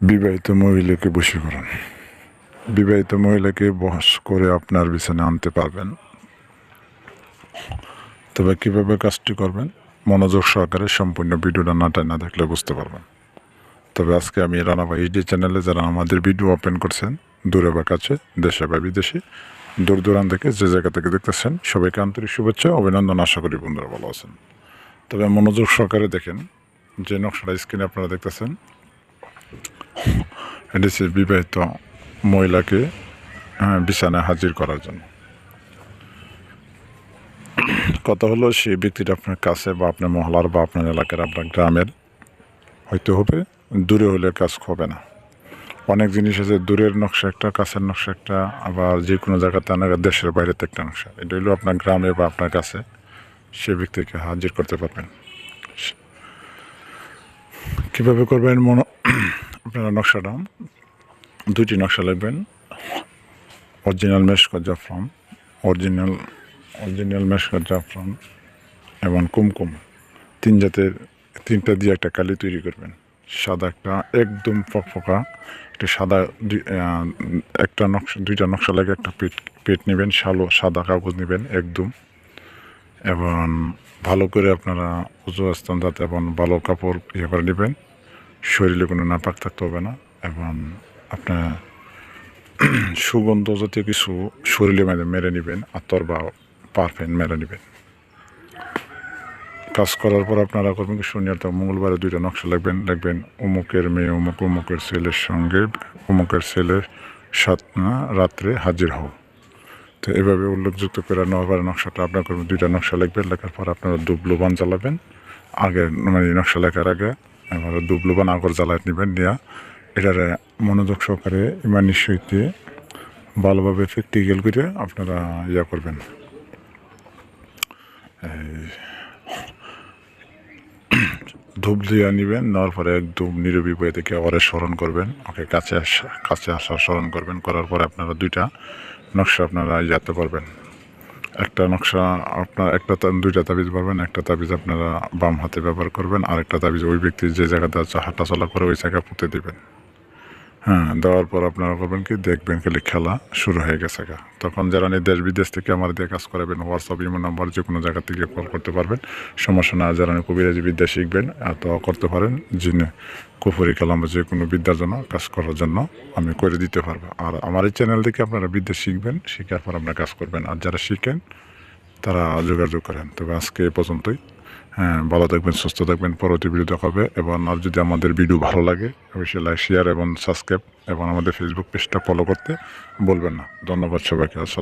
বিবাহিত মহিলাকে বশীকরণ বিবাহিত মহিলাকে বস করে আপনার বিছানে আনতে পারবেন। তবে কীভাবে কাজটি করবেন? মনোযোগ সহকারে সম্পূর্ণ ভিডিওটা না টাই না দেখলে বুঝতে পারবেন। তবে আজকে আমি রানাবা এইচডি চ্যানেলে যারা আমাদের ভিডিও ওপেন করছেন, দূরে বা কাছে, দেশে বা বিদেশে, দূর দূরান্ত থেকে যে জায়গা থেকে দেখতেছেন, সবাইকে আন্তরিক শুভেচ্ছা, অভিনন্দন আশা করি বন্ধুরা ভালো আছেন। তবে মনোযোগ সহকারে দেখেন, যে নকশাটা স্ক্রিনে আপনারা দেখতেছেন হচ্ছে বিবাহিত মহিলাকে বিছানায় হাজির করার জন্য। কথা হলো, সেই ব্যক্তিটা আপনার কাছে বা আপনার মহলার বা আপনার এলাকার আপনার গ্রামের, হয়তো হবে, দূরে হলে কাজ হবে না। অনেক জিনিস আছে, দূরের নকশা একটা, কাছের নকশা একটা, আবার যে কোনো জায়গাতে আনার দেশের বাইরেতে একটা নকশা। এটা হলো আপনার গ্রামে বা আপনার কাছে, সে ব্যক্তিকে হাজির করতে পারবেন। কীভাবে করবেন, মনে আপনারা নকশাটা দুটি নকশা লাগবেন অরিজিনাল মেশকট জাফরান, অরিজিনাল অরিজিনাল মেশকট জাফরান এবং কুমকুম। তিন জাতের, তিনটা দিয়ে একটা কালি তৈরি করবেন। সাদা একটা একদম ফকফকা, একটা সাদা একটা নকশা, দুইটা নকশা লাগে একটা পেট পেট নেবেন সালো সাদা কাগজ নেবেন, একদম। এবং ভালো করে আপনারা উজু স্থান যাতে এবং ভালো কাপড় ইয়ে করে নেবেন। শরীরে কোনো নাপাক থাকতে হবে না এবং আপনার সুগন্ধ জাতীয় কিছু শরীরে মেরে মেরে নেবেন, আতর বা পারফেন মেরে নেবেন। কাজ করার পর আপনারা করবেন কি শনিবার থেকে মঙ্গলবারে দুইটা নকশা লাগবেন লিখবেন অমুকের মেয়ে অমুক অমুকের ছেলের সঙ্গে অমুকের ছেলের সাত রাত্রে হাজির হও। তো এভাবে উল্লেখযুক্ত করে নবার নকশাটা আপনার করবেন, দুইটা নকশা লিখবেন লেখার পর আপনারা দুবলুবান জ্বালাবেন। আগে মানে নকশা লেখার আগে এবার দুবলুবান আগর জ্বালায় নেবেন, নিয়ে এটারে মনোযোগ সহকারে ইমান নিশ্চয়তে ভালোভাবে প্র্যাকটিক্যাল করে আপনারা ইয়া করবেন। ধূপ দিয়ে নেবেন, নেওয়ার পরে একদম নীরবী বয়ে থেকে ওরে স্মরণ করবেন, ওকে কাছে আসা কাছে আসা স্মরণ করবেন, করার পরে আপনারা দুইটা নকশা আপনারা ইয়াতে করবেন। একটা নকশা আপনার, একটা দুইটা তাবিজ পাবেন একটা তাবিজ আপনারা বাম হাতে ব্যবহার করবেন আর একটা তাবিজ ওই ব্যক্তি যে জায়গাতে আছে হাঁটা চলা করে ওই জায়গায় পুঁতে দেবেন। হ্যাঁ দেওয়ার পর আপনারা করবেন কি, দেখবেন খালি খেলা শুরু হয়ে গেছে গা। তখন যারা দেশ বিদেশ থেকে আমার দিয়ে কাজ করাবেন হোয়াটসঅ্যাপ ইমো নাম্বার যে কোনো জায়গা থেকে কল করতে পারবেন। সমস্যা না, যারা কবিরাজি বিদ্যা শিখবেন এত করতে পারেন, যিনি কুফুরি কালাম বা যে কোনো বিদ্যার জন্য কাজ করার জন্য আমি করে দিতে পারব। আর আমার এই চ্যানেল থেকে আপনারা বিদ্যা শিখবেন, শেখার পর আপনারা কাজ করবেন। আর যারা শিখেন, তারা যোগাযোগ করেন। তবে আজকে এ পর্যন্তই। ভালো থাকবেন, সুস্থ থাকবেন, পরবর্তী ভিডিও দেখাবে এবং আর যদি আমাদের ভিডিও ভালো লাগে, অবশ্যই লাইক শেয়ার এবং সাবস্ক্রাইব এবং আমাদের ফেসবুক পেজটা ফলো করতে বলবেন না। ধন্যবাদ সবাইকে, আসসালাম